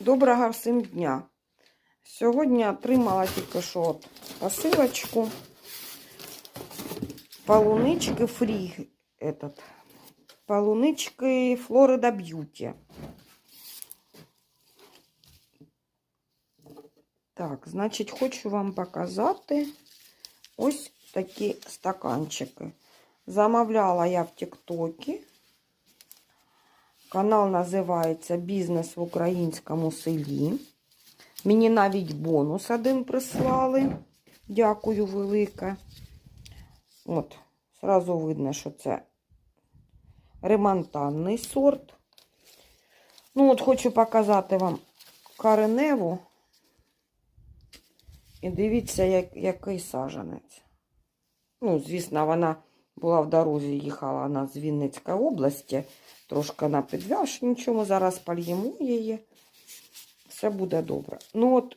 Доброго всім дня. Сьогодні отримала тільки що от посилочку. Полунички фрі. Этот. Полунички Флорида Б'юті. Так, значить, хочу вам показати ось такі стаканчики. Замовляла я в Тіктокі. Канал називається Бізнес в українському селі. Мені навіть бонус один прислали. Дякую велике. От, зразу видно, що це ремонтанний сорт. Ну, от хочу показати вам кореневу. І дивіться, як, який сажанець. Ну, звісно, вона була в дорозі, їхала вона з Вінницької області. Трошки на підв'яж, нічого, зараз польємо її. Все буде добре. Ну от,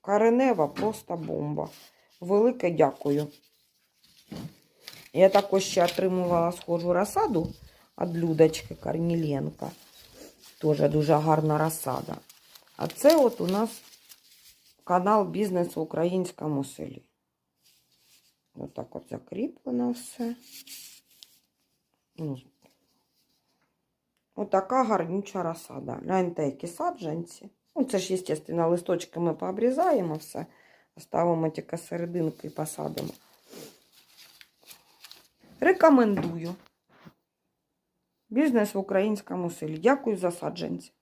коренева просто бомба. Велике дякую. Я також ще отримувала схожу розсаду від Людочки Корніленка. Теж дуже гарна розсада. А це от у нас канал Бізнес в українському селі. Отак от закріплено все. Ну, Отака гарнюча розсада. Гляньте, які саджанці. Ну, це ж, звісно, листочки ми пообрізаємо все. Ставимо тільки серединки і посадимо. Рекомендую. Бізнес в українському селі. Дякую за саджанці.